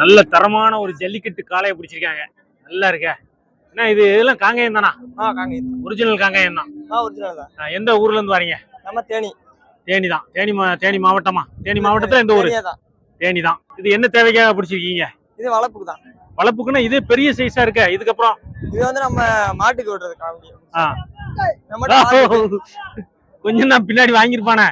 நல்ல தரமான ஒரு ஜல்லிக்கட்டு காளையை பிடிச்சிருக்காங்க. நல்லா இருக்கே. என்ன இது? இதெல்லாம் காங்கேயம் தானா? ஆ காங்கேயம். ஒரிஜினல் காங்கேயம் தான். ஆ ஒரிஜினல் தான். எந்த ஊர்ல இருந்து வரீங்க? நம்ம தேனி. தேனி தான். தேனி மா- தேனி மாவட்டமா? தேனி மாவட்டத்துல எந்த ஊர்? தான். தேனி இது என்ன தேவைக்காக பிடிச்சிருக்கீங்க? இது வளர்ப்புக்கு தான். வளர்ப்புக்குன்னா இது பெரிய சைஸா இருக்க. இதுக்கப்புறம்? இது வந்து நம்ம மாட்டுக்கு விடுறது காமெடி கொஞ்சம் தான் பின்னாடி வாங்கியிருப்பானே.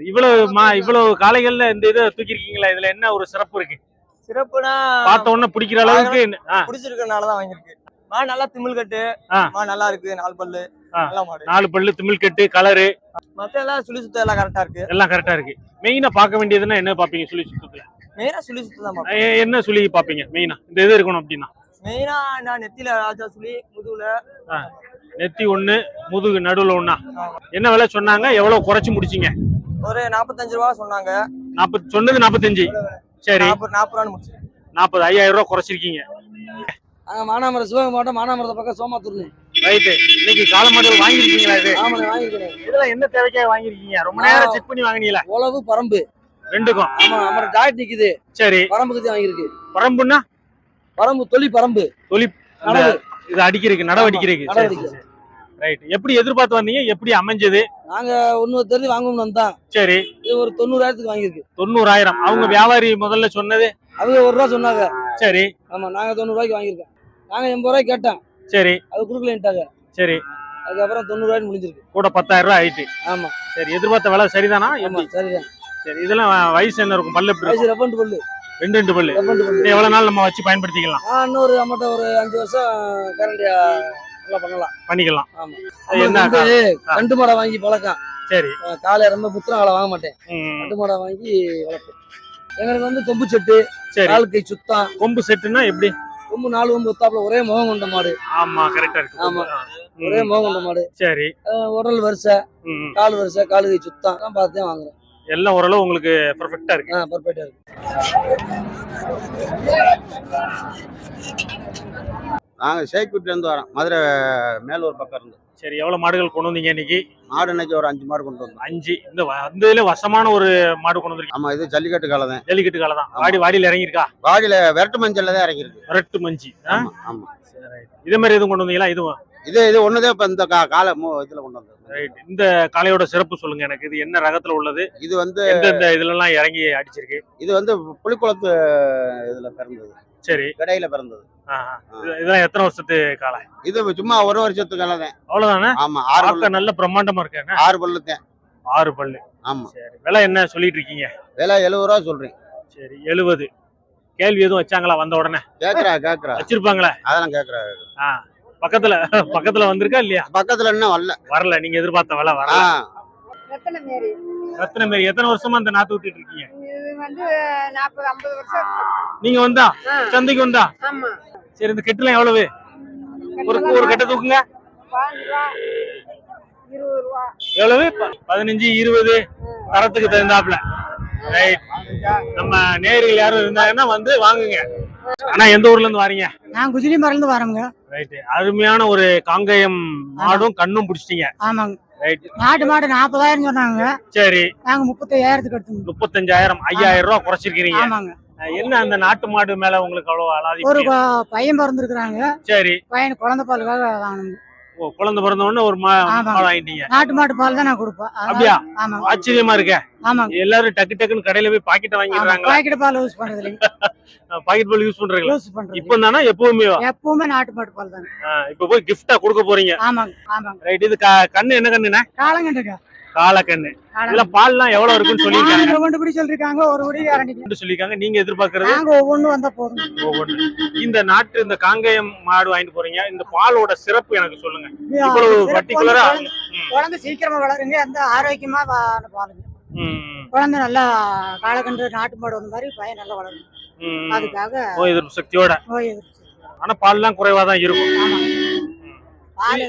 இவ்வளவு மா இவ்வளவு காளைகள்ல இந்த இதை தூக்கிருக்கீங்களா இதுல என்ன ஒரு சிறப்பு இருக்கு? சிறப்புனா பார்த்த உடனே பிடிக்கிற அளவுக்கு பிடிச்சிருக்கனால தான் வாங்கியிருக்கு. மாடு நல்லா திமிழ் கட்டு. மாடு நல்லா இருக்கு. நாலு பல்லு. நாலு பல்லு திமிழ் கட்டு கலரு மத்த எல்லாம் சுழி சுத்தம் எல்லாம் கரெக்டா இருக்கு. எல்லாம் கரெக்டா இருக்கு. மெயினா பார்க்க வேண்டியதுன்னா என்ன பாப்பீங்க சுழி சுத்தத்துல? மெயினா சுழி சுத்தம் தான் என்ன சுழி பாப்பீங்க மெயினா இந்த இது இருக்கணும் அப்படின்னா? மெயினா நான் நெத்தியில ராஜா சுழி முதுகுல? நெத்தி ஒண்ணு முதுகு நடுவுல ஒண்ணா. என்ன விலை சொன்னாங்க? எவ்வளவு குறைச்சு முடிச்சீங்க? ஒரு நாற்பத்தஞ்சு ரூபா சொன்னாங்க. நாற்பது சொன்னது நாற்பத்தஞ்சு சரி. நாற்பது நாற்பது ரூபான்னு முடிச்சு நாற்பது ஐயாயிரம் ரூபாய் குறைச்சிருக்கீங்க. மானாமரம் சிவகங்கை மாவட்டம் மானாமரத்தை பக்கம் சோமாத்தூர்னு ரைட்டு இன்னைக்கு கால மாடல் வாங்கிருக்கீங்களா இது? ஆமாண்ணே வாங்கிக்கிறேன் இதெல்லாம் என்ன தேவைக்காக வாங்கிருக்கீங்க ரொம்ப நேரம் செக் பண்ணி வாங்கினீங்களா? உழவு பரம்பு. ரெண்டுக்கும். ஆமா நம்ம டாட் நிக்குது. சரி. பரம்புக்கு தான் வாங்கியிருக்கு. பரம்புன்னா? பரம்பு தொலி பரம்பு. தொலி. இது அடிக்கிறதுக்கு நடவடிக்கிறதுக்கு. ரைட் எப்படி எதிர்பார்த்து வந்தீங்க? எப்படி அமைஞ்சது? நாங்க ஒன்னு தெரிஞ்சு வாங்கணும்னு வந்தோம். சரி. இது ஒரு தொண்ணூறாயிரத்துக்கு வாங்கியிருக்கு. தொண்ணூறாயிரம். அவங்க வியாபாரி முதல்ல சொன்னது? அவங்க ஒரு ரூபா சொன்னாங்க. சரி. ஆமா நாங்க தொண்ணூறு ரூபாய்க்கு வாங்கியிருக்கோம். நாங்க எண்பது ரூபாய்க்கு கேட்டோம். சரி. அது கொடுக்கலன்ட்டாங்க. சரி. அதுக்கப்புறம் தொண்ணூறு முடிஞ்சிருக்கு. கூட பத்தாயிரம் ரூபாய் ஆயிட்டு. ஆமா. சரி எதிர்பார்த்த விலை சரிதானா? ஆமா சரிதான். சரி இதெல்லாம் வயசு என்ன இருக்கும்? பல்லு வயசு ரெப்பண்டு பல்லு. ரெண்டு ரெண்டு பல்லு. எவ்வளவு நாள் நம்ம வச்சு பயன்படுத்திக்கலாம்? இன்னொரு நம்மகிட்ட ஒரு அஞ்சு வருஷம் கேரண்டியா பண்ணலாம். பண்ணிக்கலாம். ஆமா. என்ன கண்டு மாடை வாங்கி பழக்கம். சரி. காலையில ரொம்ப புத்திரம் காலை வாங்க மாட்டேன். கண்டு மாடை வாங்கி வளர்ப்பேன். எங்களுக்கு வந்து கொம்பு செட்டு சரி. கால் கை சுத்தம் கொம்பு செட்டுன்னா எப்படி? கொம்பு நாலு கொம்பு ஒத்தாப்புல ஒரே முகம் கொண்ட மாடு. ஆமா கரெக்டா இருக்கு. ஆமா. ஒரே முகம் கொண்ட மாடு. சரி. உடல் வரிசை. கால் வரிசை கால் கை சுத்தம் எல்லாம் பார்த்து தான் வாங்குறேன். எல்லாம் ஓரளவு உங்களுக்கு பெர்ஃபெக்ட்டா இருக்கு. ஆ பர்ஃபெக்டா இருக்கு. நாங்கள் சேக்குட்டிலேருந்து வரோம். மதுரை மேலூர் பக்கம் இருந்து. சரி எவ்வளவு மாடுகள் கொண்டு வந்தீங்க இன்னைக்கு? மாடு இன்னைக்கு ஒரு அஞ்சு மாடு கொண்டு வந்தோம். அஞ்சு. இந்த இந்த இதுல வசமான ஒரு மாடு கொண்டு வந்திருக்கீங்க. ஆமாம் இது ஜல்லிக்கட்டு காலை தான். ஜல்லிக்கட்டு காலை தான். வாடி வாடியில் இறங்கியிருக்கா? வாடியில் விரட்டு மஞ்சளில் தான் இறங்கியிருக்கு. ரெட்டு மஞ்சி. ஆ? ஆமாம் ஆமாம் சரி, இதே மாதிரி எதுவும் கொண்டு வந்தீங்களா? இதுவும் இது இது ஒன்று தான் இப்போ இந்த கா காலை மூ இதில் கொண்டு வந்தது ரைட். இந்த காளையோட சிறப்பு சொல்லுங்க எனக்கு. இது என்ன ரகத்துல உள்ளது? இது வந்து எந்தெந்த இதுல எல்லாம் இறங்கி அடிச்சிருக்கு? இது வந்து புலிக்குளத்து இதில் பிறந்தது. சரி. கடையில் பிறந்தது. இதெல்லாம் எத்தனை வருஷத்து காளை இது சும்மா ஒரு வருஷத்துக்கு காலை தான் அவ்வளவுதானே? ஆமாம் ஆறு நல்ல பிரம்மாண்டமா இருக்கு? ஆறு பல்லு தான் ஆறு பல்லு. ஆமாம் சரி. விலை என்ன சொல்லிட்டு இருக்கீங்க? விலை எழுபது ரூபா சொல்கிறேன் சரி எழுபது. கேள்வி எதுவும் வச்சாங்களா வந்த உடனே? கேட்குறா கேட்குறா வச்சிருப்பாங்களே? அதெல்லாம் கேட்குறா ஆ. பக்கத்துல பக்கத்துல வந்திருக்கா இல்லையா? பக்கத்தில் இன்னும் வரல. வரல. நீங்க எதிர்பார்த்த விலை வரல. எத்தனை மாரி எத்தனை வருஷமா அந்த நாத்து ஊத்திட்டு இருக்கீங்க? இது வந்து நாற்பது ஐம்பது வருஷம். நீங்க வந்தா? சந்தைக்கு வந்தா? ஆமா. சரி இந்த கெட்டுலாம் எவ்வளவு? ஒரு ஒரு கெட்ட தூக்குங்க. எவ்வளவு? பதினஞ்சு இருபது. தரத்துக்கு தகுந்தாப்புல. ரைட் நம்ம நேரில் யாரும் இருந்தாங்கன்னா வந்து வாங்குங்க. ஆனா எந்த ஊர்ல இருந்து வாரீங்க? நான் குஜிலி மறந்து வரோங்க. ரைட் அருமையான ஒரு காங்கேயம் மாடும் கண்ணும் பிடிச்சிட்டீங்க. ஆமாங்க. நாட்டு மாடு நாற்பதாயிரம் சொன்னாங்க. சரி. நாங்க முப்பத்தையாயிரத்துக்கு எடுத்தோங்க முப்பத்தஞ்சாயிரம் ஐயாயிரம் ரூபாய் குறைச்சிருக்கிறீங்க. ஆமாங்க. என்ன அந்த நாட்டு மாடு மேல உங்களுக்கு அவ்வளவு அலாதி ஒரு பையன் பிறந்திருக்கிறாங்க. சரி. பையன் குழந்தை பாலுக்காக வாங்கணும். குழந்தை பிறந்த உடனே ஒரு. மாடு வாங்கிட்டீங்க. நாட்டு மாட்டு பால் தான் நான் கொடுப்பேன். அப்படியா? ஆமாங்க ஆச்சரியமா இருக்க. ஆமாங்க எல்லாரும் டக்கு டக்குன்னு கடையில போய் பாக்கெட்டை வாங்கிடுறாங்களா? பாக்கெட் பால் யூஸ் பண்றது இல்லைங்க பாக்கெட் பால் யூஸ் பண்றீங்களா? யூஸ் பண்றது இப்போ தானே எப்பவுமே. எப்பவுமே நாட்டு மாட்டு பால் தாங்க இப்ப போய் கிஃப்டா கொடுக்க போறீங்க. ஆமாங்க ஆமாங்க. ரைட் இது கண்ணு என்ன கண்ணுண்ணே? காலங்கண்டுங்க கால கண்ணு இதுல பால்லாம் எவ்வளவு இருக்குன்னு சொல்லியிருக்காங்க. நாங்க ஒன்று பிடி சொல்லிருக்காங்க ஒரு பிடி இரண்டிக்கு சொல்லியிருக்காங்க. நீங்க எதிர்பார்க்கறது? நாங்க ஒவ்வொன்று வந்தா போதும். ஒவ்வொன்று இந்த நாட்டு இந்த காங்கேயம் மாடு வாங்கிட்டு போறீங்க. இந்த பாலோட சிறப்பு எனக்கு சொல்லுங்க. இவ்வளவு பர்டிகுலரா குழந்தை- சீக்கிரமா வளருங்க. எந்த ஆரோக்கியமா பாருங்க குழந்தை நல்லா காலக்கன்று நாட்டு மாடு வந்த மாதிரி பையன் நல்லா வளரும். அதுக்காக நோய் எதிர்ப்பு சக்தியோட. நோய் எதிர்ப்பு ஆனா பால்லாம் குறைவா தான் இருக்கும். பால்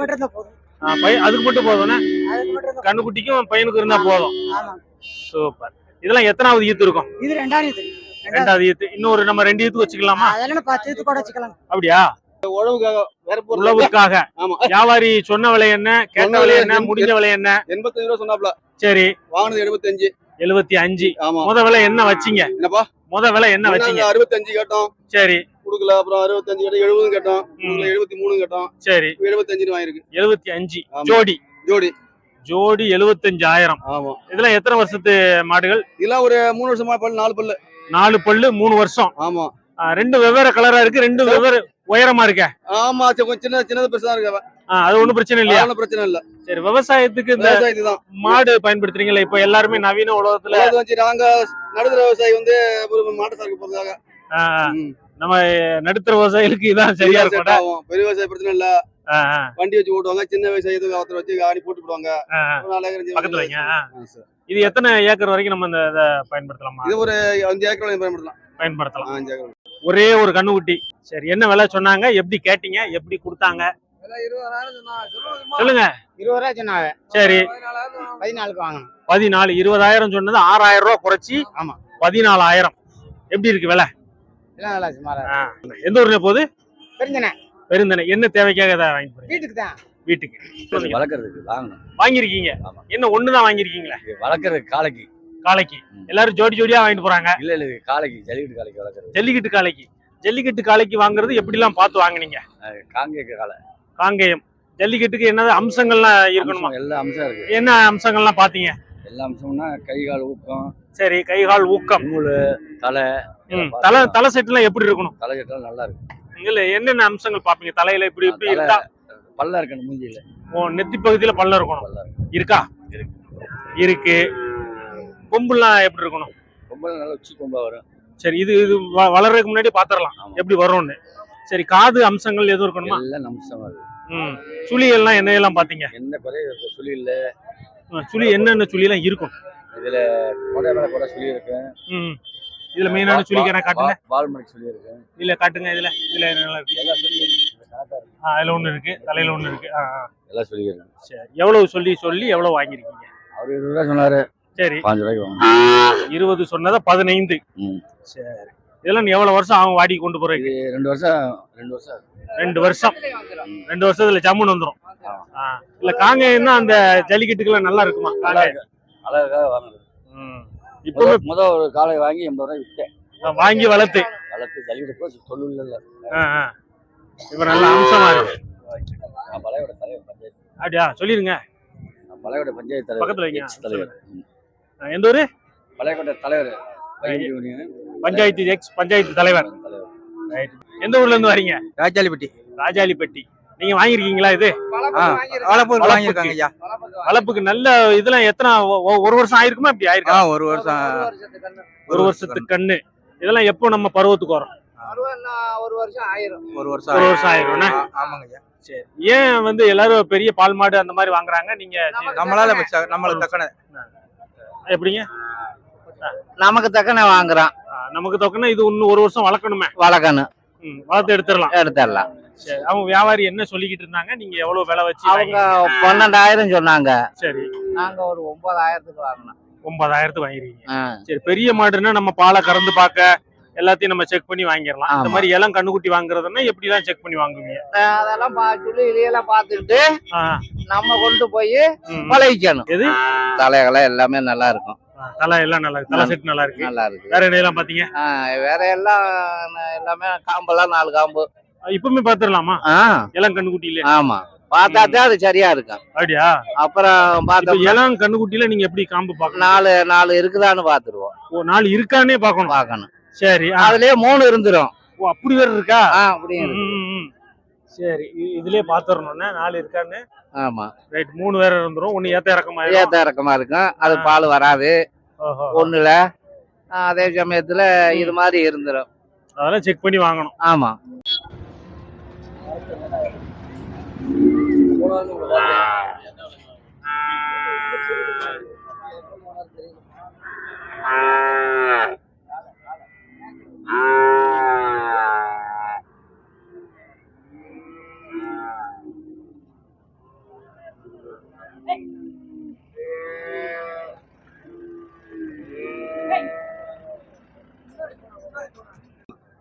இருந்தா போதும். அதுக்கு மட்டும் போதும்னா? அதுக்கு மட்டும் இருந்தா கண்ணுக்குட்டிக்கும் பையனுக்கு இருந்தா போதும். சூப்பர். இதெல்லாம் எத்தனாவது ஈத்து இருக்கும்? இது ரெண்டாவது ரெண்டாவது ஈத்து. இன்னொரு நம்ம ரெண்டு ஈத்து வச்சுக்கலாமா? அதெல்லாம் பத்து இது கூட வச்சுக்கலாம். அப்படியா? உழவுக்காக வேற உழவுக்காக. ஆமா. வியாபாரி சொன்ன விலை என்ன? கேட்ட விலை என்ன? முடிஞ்ச விலை என்ன? எண்பத்தஞ்சு ரூபா சொன்னாப்ல. சரி. வாங்கினது எழுபத்தஞ்சு. எழுபத்தி அஞ்சு. ஆமா. முத விலை என்ன வச்சீங்க? என்னப்பா? முத விலை என்ன வச்சீங்க? அறுபத்தஞ்சு கேட்டோம். சரி. கொடுக்கல அப்புறம் அறுபத்தஞ்சு கேட்டோம் எழுபதும் கேட்டோம். எழுபத்தி மூணு கேட்டோம். சரி. எழுபத்தஞ்சுன்னு வாங்கிருக்கு எழுபத்தி அஞ்சு. ஜோடி. ஜோடி. ஜோடி எழுபத்தஞ்சாயிரம். ஆமா. இதெல்லாம் எத்தனை வருஷத்து மாடுகள்? இதெல்லாம் ஒரு மூணு வருஷமா பல்லு நாலு பல்லு. நாலு பல்லு மூணு வருஷம். ஆமா. ரெண்டு வெவ்வேறு கலரா இருக்கு ரெண்டு வெவ்வேறு உயரமா இருக்க. ஆமா கொஞ்சம் சின்ன சின்னது பெருசா இருக்கு அது ஒண்ணும் பிரச்சனை இல்லையா? ஒன்றும் பிரச்சனை இல்ல. சரி விவசாயத்துக்கு இந்த மாடு பயன்படுத்துறீங்களா இப்ப எல்லாருமே நவீன உலகத்துல நாங்க நடுத்தர விவசாயி வந்து ஒரு மாட்டு சாக்கு போறதுக்காக. நம்ம நடுத்தர விவசாயிகளுக்கு இதான் சரியா இருக்கும். பெரிய விவசாய பிரச்சனை இல்ல. வண்டி வச்சு ஓட்டுவாங்க சின்ன விவசாயத்துக்கு அவத்தர வச்சு ஆணி போட்டு போடுவாங்க ஒரு நாலு ஏக்கர் அஞ்சு பக்கத்துல ஏக்கர் வைங்க. ஆ. ஆ, சார். இது எத்தனை ஏக்கர் வரைக்கும் நம்ம இந்த இதை பயன்படுத்தலாமா? இது ஒரு அஞ்சு ஏக்கர் பயன்படுத்தலாம். பயன்படுத்தலாம். அஞ்சு ஏக்கர் ஒரே ஒரு கண்ணுக்குட்டி. சரி என்ன விலை சொன்னாங்க? எப்படி கேட்டீங்க? எப்படி கொடுத்தாங்க? சொல்லுங்க இருபது ரூபா சொன்னாங்க. சரி. பதினாலுக்கு வாங்கணும். பதினாலு இருபதாயிரம் சொன்னது ஆறாயிரம் ரூபாய் குறைச்சி ஆமா. பதினாலாயிரம். எப்படி இருக்கு விலை? எல்லாம் நல்லா சுமாரா ஆ. எந்த ஊர்ல போகுது? தெரிஞ்சனே பெருந்தனை. என்ன தேவைக்காக இதை வாங்கி போறீங்க? வீட்டுக்கு. தான் வீட்டுக்கு. வளர்க்கறதுக்கு வாங்கணும். வாங்கியிருக்கீங்க. என்ன ஒண்ணுதான் வாங்கியிருக்கீங்களே? இது வளர்க்கறதுக்கு காளைக்கு. காளைக்கு. ம். எல்லாரும் ஜோடி ஜோடியா வாங்கிட்டு போறாங்க. இல்ல இல்ல இது காளைக்கு ஜல்லிக்கட்டு காளைக்கு வளர்க்கறது. ஜல்லிக்கட்டு காளைக்கு. ஜல்லிக்கட்டு காளைக்கு வாங்குறது எப்படிலாம் பார்த்து வாங்குனீங்க? காங்கேய காளை. காங்கேயம். ஜல்லிக்கட்டுக்கு என்னது அம்சங்கள்லாம் இருக்கணுமா? எல்லா அம்சம் இருக்கு. என்ன அம்சங்கள்லாம் பாத்தீங்க எல்லா அம்சம்னா கை கால் ஊக்கம் சரி கை கால் ஊக்கம். நூல் தலை தலை தலை செட்டுலாம் எப்படி இருக்கணும்? தலை கட்டெல்லாம் நல்லா இருக்கு இல்ல என்னென்ன அம்சங்கள் பாப்பீங்க தலையில இப்படி இப்படி இருக்கா பல்ல இருக்கணும் மூஞ்சியில. ஓ நெத்தி பகுதியில பல்ல இருக்கணும். இருக்கு இருக்கா? இருக்கு. கொம்புலாம் எப்படி இருக்கணும்? ரொம்ப நல்லா உச்சி கொம்பா வரும். சரி இது இது வளர்றதுக்கு முன்னாடி பாத்திரலாம். எப்படி வரும்னு. சரி காது அம்சங்கள் எதுவும் இருக்கணுமா? எல்லாம் அம்சமா ம் சுழி எல்லாம் என்ன எல்லாம் பாத்தீங்க எந்த குறையும் இருக்கு சுழி இல்ல. சுழி என்னென்ன சுழி எல்லாம் இருக்கும்? இதுல கொடை மேல கொடை சுழி இருக்கு. ம் இதுல மெயினான சுழி கணக்கு காட்டுங்க? வால்மணி சுழி இருக்கு. இல்ல காட்டுங்க இதுல. இதுல என்னெல்லாம் இருக்கு. எல்லா சுழி. ஆ அதுல ஒண்ணு இருக்கு. தலையில ஒண்ணு இருக்கு. ஆ. எல்லா சுழி இருக்கு. சரி. எவ்வளவு சொல்லி சொல்லி எவ்வளவு வாங்கிருக்கீங்க அவர் இருபது ரூபா சொன்னாரு. சரி. பாஞ்சு ரூபாய்க்கு வாங்கணும் இருபது சொன்னதை பதினைந்து. ம். சரி. இதெல்லாம் நீ எவ்வளவு வருஷம் ஆகும் வாடி கொண்டு போறதுக்கு ரெண்டு வருஷம் ரெண்டு வருஷம். ரெண்டு வருஷம். ரெண்டு வருஷத்துல ஜம்முன்னு வந்துரும். ஆ. இல்ல காங்கேயம் தான் அந்த ஜல்லிக்கட்டுக்குலாம் நல்லா இருக்குமா? நல்லா காங்கேயம் அழகாக வாங்குறது. ம். இப்பவே முத ஒரு காளை வாங்கி எண்பது ரூபாய் விற்றேன் வாங்கி வளர்த்து. வளர்த்து ஜல்லிக்கட்டு போய் தொழில் இல்லை ஆ, ஆ. இப்ப நல்ல அம்சமா இருக்கு. நான் பழையோட தலைவர் பஞ்சாயத்து. அப்படியா? சொல்லிருங்க. நான் பழையோட பஞ்சாயத்து பக்கத்துல தலைவர். எக்ஸ் தலைவர். ம். ஆ, எந்த ஊரு? பழையக்கோட்டை தலைவர் பஞ்சாயத்து எக்ஸ் பஞ்சாயத்து தலைவர். எந்த ஊர்ல இருந்து வரீங்க? ராஜாலிப்பட்டி. ராஜாலிப்பட்டி. நீங்க வாங்கிருக்கீங்களா இது? வளப்பூர் வாங்கியிருக்காங்க ஐயா. வளர்ப்புக்கு நல்ல இதெல்லாம் எத்தனை ஒரு வருஷம் ஆயிருக்குமா? இப்படி ஆயிருக்கா? ஒரு வருஷம் ஒரு வருஷத்துக்கு கண்ணு. இதெல்லாம் எப்போ நம்ம பருவத்துக்கு வரும்? ஒரு வருஷம் ஆயிரும். ஒரு வருஷம் ஒரு வருஷம் ஆயிரும்ண்ணே. ஆ, ஆமாங்க சரி. ஏன் வந்து எல்லாரும் பெரிய பால் மாடு அந்த மாதிரி வாங்குறாங்க? நீங்க நம்மளால நம்மளுக்கு தக்கன. எப்படிங்க? நமக்கு தக்கன வாங்குறான். நமக்கு தொக்கனா இது இன்னும் ஒரு வருஷம் வளர்க்கணுமே. வளர்க்கணும். வளர்த்து எடுத்துடலாம். எடுத்துடலாம். சரி அவங்க வியாபாரி என்ன சொல்லிக்கிட்டு இருந்தாங்க? நீங்க எவ்வளவு விலை வச்சு அவங்க வாங்கி- பன்னெண்டாயிரம் சொன்னாங்க. சரி. நாங்க ஒரு ஒன்பதாயிரத்துக்கு வாங்கினோம். ஒன்பதாயிரத்துக்கு வாங்கிருக்கீங்க. சரி பெரிய மாடுன்னா நம்ம பாலை கறந்து பார்க்க எல்லாத்தையும் நம்ம செக் பண்ணி வாங்கிடலாம். இந்த ஆமா. மாதிரி இளம் கண்ணுக்குட்டி வாங்குறதுன்னா எப்படி தான் செக் பண்ணி வாங்குவீங்க? அதெல்லாம் சொல்லி இதையெல்லாம் பார்த்துக்கிட்டு நம்ம கொண்டு போய். பழகிக்கணும். எது? தலைகளை எல்லாமே நல்லா இருக்கும். தலை எல்லாம் நல்லா இருக்கு. தலை செட் நல்லா இருக்கு. நல்லா இருக்கு. வேற என்னெல்லாம் பாத்தீங்க? வேற எல்லாம் எல்லாமே காம்பெல்லாம் நாலு காம்பு. இப்பவுமே பாத்துடலாமா இளம் கண்ணுக்குட்டியில. ஆமா. பார்த்தாதான் அது சரியா இருக்கும் அப்படியா? அப்புறம் இப்ப பார்த்தோம் இளம் கண்ணுக்குட்டியில நீங்க எப்படி காம்பு பாக்கணும்? நாலு நாலு இருக்குதான்னு பார்த்துருவோம் ஓ நாலு இருக்கானே பாக்கணும். பார்க்கணும் சரி அதுலயே மூணு இருந்துரும். ஓ அப்படி வேற இருக்கா? ம். சரி இதுலயே பாத்துறணும்னா நாலு இருக்கான்னு. ஆமா. ரைட் மூணு வேற இருந்துரும். ஒண்ணு ஏத்த இறக்கமா ஏத்த இறக்கமா இருக்கும். அது. பால் வராது. ஒண்ணுல ஆ, அதே சமயத்துல இது மாதிரி இருந்துரும். அதெல்லாம் செக் பண்ணி வாங்கணும். ஆமா.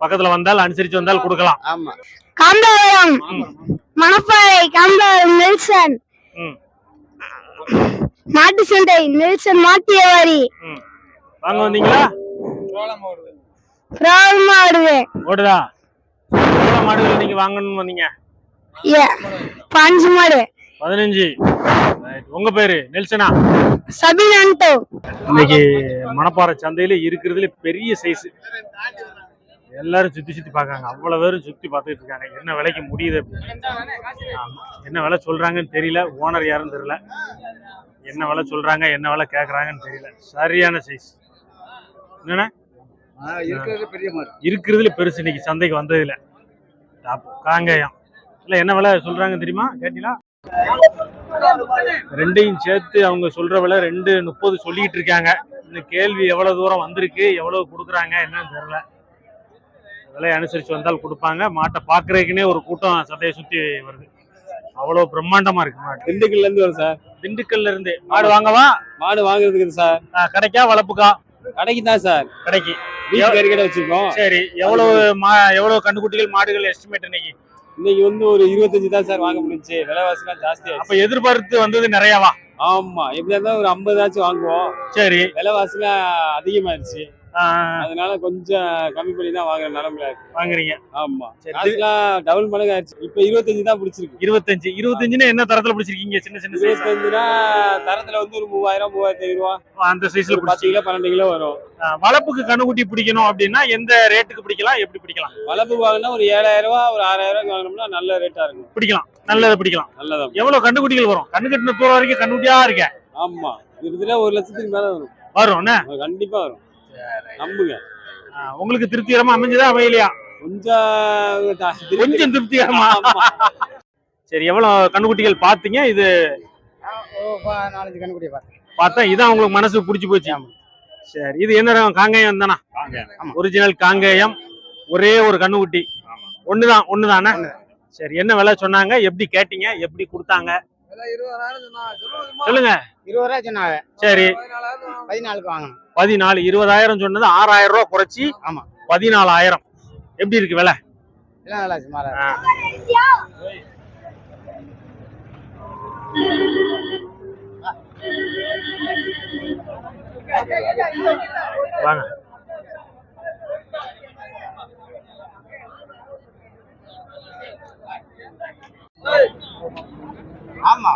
பக்கத்துல வந்தால் அனுசரிச்சு வந்தால் கொடுக்கலாம். ஆமா. கம்பவரம் மணப்பாறை கம்பவரம் நெல்சன். மாட்டு சந்தை நெல்சன் மாட்டியவாரி வாங்க வந்தீங்களா? ரால் மாடுவே ஓடுதா? எவ்வளவு மாடுகள் நீங்க வாங்கணும்னு வந்தீங்க? பஞ்சு மாடு. பதினஞ்சு. உங்க பேரு நெல்சனா? சபினன்டோ இன்னைக்கு மணப்பாறை சந்தையில இருக்கிறதுல பெரிய சைஸ் எல்லாரும் சுத்தி சுத்தி பார்க்கறாங்க. அவ்வளவு பேரும் சுத்தி பார்த்துட்டு இருக்காங்க. என்ன விலைக்கு முடியுது அப்படின்னு. என்ன விலை சொல்றாங்கன்னு தெரியல. ஓனர் யாருன்னு தெரியல. என்ன விலை சொல்றாங்க என்ன விலை கேக்குறாங்கன்னு தெரியல. சரியான சைஸ் மாடு. இருக்கிறதுல பெருசு. இன்னைக்கு சந்தைக்கு வந்ததுல டாப் காங்கேயம். இல்ல என்ன விலை சொல்றாங்க தெரியுமா? கேட்டீங்களா? ரெண்டையும் சேர்த்து அவங்க சொல்ற விலை ரெண்டு முப்பது சொல்லிட்டு இருக்காங்க. இந்த கேள்வி எவ்வளவு தூரம் வந்திருக்கு? எவ்வளவு கொடுக்குறாங்க? என்னன்னு தெரியல. விலையை அனுசரிச்சு வந்தால் கொடுப்பாங்க. மாட்டை பாக்குறதுக்குன்னே ஒரு கூட்டம் சந்தையை சுத்தி வருது. அவ்வளவு பிரம்மாண்டமா இருக்கு மாடு. திண்டுக்கல்ல இருந்து வரும் சார். திண்டுக்கல்ல இருந்து. மாடு வாங்கவா? மாடு வாங்குறதுக்கு சார்? கடைக்கா வளர்ப்புக்கா? கடைக்கு. தான் சார் கடைக்கு வச்சிருக்கோம். சரி எவ்வளவு மா எவ்வளவு கண்டுக்குட்டிகள் மாடுகள் எஸ்டிமேட் இன்னைக்கு? இன்னைக்கு வந்து ஒரு இருபத்தஞ்சு தான் சார் வாங்க முடிஞ்சுச்சு விலைவாசிலாம் ஜாஸ்தி அப்ப எதிர்பார்த்து வந்தது நிறையவா? ஆமா எப்படியா இருந்தாலும் ஒரு ஐம்பதாச்சும் வாங்குவோம். சரி. விலைவாசிலாம் அதிகமாயிருச்சு ஆ, அதனால கொஞ்சம் கம்மி பண்ணி தான் வாங்குற நிலமையில இருக்கு. வாங்குறீங்க. ஆமா. டபுள் மடங்கு ஆயிடுச்சு இப்ப இருபத்தஞ்சு தான் பிடிச்சிருக்கு. இருபத்தஞ்சு. இருபத்தஞ்சுன்னு என்ன தரத்துல பிடிச்சிருக்கீங்க? சின்ன சின்ன சைஸ் இருபத்தஞ்சுனா தரத்துல வந்து ஒரு மூவாயிரம் மூவாயிரத்தி ஐநூறு ரூபா. அந்த சைஸ்ல பத்து கிலோ பன்னெண்டு கிலோ வரும். வளர்ப்புக்கு கண்ணுக்குட்டி பிடிக்கணும் அப்படின்னா எந்த ரேட்டுக்கு பிடிக்கலாம்? எப்படி பிடிக்கலாம்? வளர்ப்பு வாங்கினா ஒரு ஏழாயிரம் ரூபா ஒரு ஆறாயிரம் ரூபாய் வாங்கினோம்னா நல்ல ரேட்டா இருக்கும். பிடிக்கலாம். நல்லதை பிடிக்கலாம். நல்லதா எவ்வளவு கண்டுக்குட்டிகள் வரும்? கண்ணு கட்டின தூரம் வரைக்கும் கண்ணுக்குட்டியா இருக்க ஆமா. கிட்டத்தட்ட ஒரு லட்சத்துக்கு மேல வரும். வரும் என்ன? கண்டிப்பா வரும். நம்புங்க. ஆ, உங்களுக்கு திருப்திகரமா அமைஞ்சதா அமையலையா? கொஞ்சம் கொஞ்சம் திருப்திகரமா. சரி எவ்வளவு கண்ணுக்குட்டிகள் பாத்தீங்க இது நாலஞ்சு கண்ணுக்குடியை பார்த்தேன். பார்த்தா இதான் உங்களுக்கு மனசு பிடிச்சி போச்சு. சரி இது என்ன ரகம்? காங்கேயம் தானே? ஒரிஜினல் காங்கேயம். ஒரே ஒரு கண்ணுக்குட்டி. ஒண்ணுதான்? ஒண்ணுதானே. சரி என்ன விலை சொன்னாங்க? எப்படி கேட்டீங்க? எப்படி கொடுத்தாங்க? சொல்லுங்க இருபது ரூபா சொன்னாங்க. சரி. பதினாலுக்கு வாங்கணும். பதினாலு இருபதாயிரம் சொன்னது ஆறாயிரம் ரூபாய் குறைச்சி ஆமா. பதினாலாயிரம். எப்படி இருக்கு விலை? எல்லாம் நல்லா சுமாரா வாங்க. ஆமா.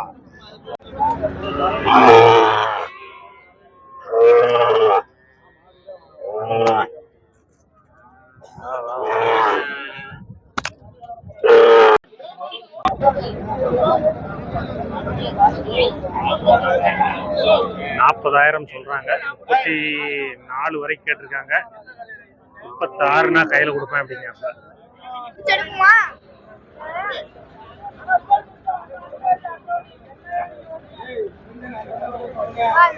நாற்பதாயிரம் சொல்றாங்க. முப்பத்தி நாலு வரைக்கும் கேட்டிருக்காங்க. முப்பத்தாறுனா கையில கொடுப்பேன் அப்படிங்கிறாங்க Yeah.